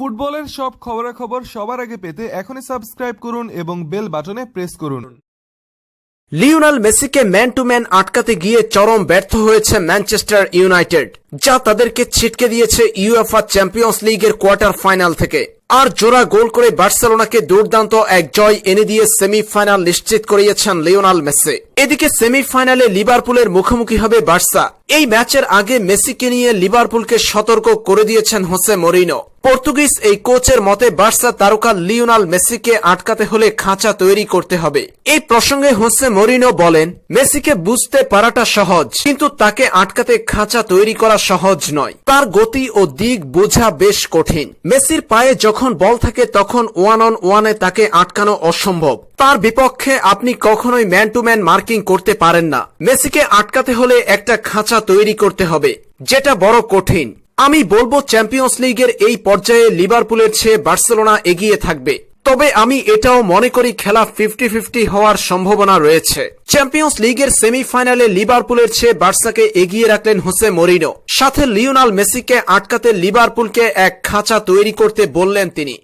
ফুটবলের সব খবরাখবর সবার আগে পেতে এখনই সাবস্ক্রাইব করুন এবং বেল বাটনে প্রেস করুন। লিওনাল মেসিকে ম্যান টু ম্যান আটকাতে গিয়ে চরম ব্যর্থ হয়েছে ম্যানচেস্টার ইউনাইটেড, যা তাদেরকে ছিটকে দিয়েছে ইউএফআ চ্যাম্পিয়ন্স লিগের কোয়ার্টার ফাইনাল থেকে। আর জোড়া গোল করে বার্সেলোনাকে দুর্দান্ত এক জয় এনে দিয়ে সেমিফাইনাল নিশ্চিত করিয়েছেন লিওনাল মেসি। এদিকে সেমিফাইনালে লিভারপুলের মুখোমুখি হবে বার্সা। এই ম্যাচের আগে মেসিকে নিয়ে লিভারপুলকে সতর্ক করে দিয়েছেন হোসে মরিনো। পর্তুগিজ এই কোচের মতে বার্সা তারকা লিওনাল মেসিকে আটকাতে হলে খাঁচা তৈরি করতে হবে। এই প্রসঙ্গে হোসে মরিনো বলেন, মেসিকে বুঝতে পারাটা সহজ, কিন্তু তাকে আটকাতে খাঁচা তৈরি করা সহজ নয়। তার গতি ও দিক বোঝা বেশ কঠিন। মেসির পায়ে যখন বল থাকে, তখন ওয়ান অন ওয়ানে তাকে আটকানো অসম্ভব। তার বিপক্ষে আপনি কখনোই ম্যান টু ম্যান মার্কিং করতে পারেন না। মেসিকে আটকাতে হলে একটা খাঁচা তৈরি করতে হবে, যেটা বড় কঠিন। আমি বলব চ্যাম্পিয়ন্স লিগের এই পর্যায়ে লিভারপুলের চেয়ে বার্সেলোনা এগিয়ে থাকবে। তবে আমি এটাও মনে করি খেলা ফিফটি ফিফটি হওয়ার সম্ভাবনা রয়েছে। চ্যাম্পিয়ন্স লিগের সেমিফাইনালে লিভারপুলের চেয়ে বার্সাকে এগিয়ে রাখলেন হোসে মরিনো সাথে লিওনাল মেসিকে আটকাতে লিভারপুলকে এক খাঁচা তৈরি করতে বললেন তিনি।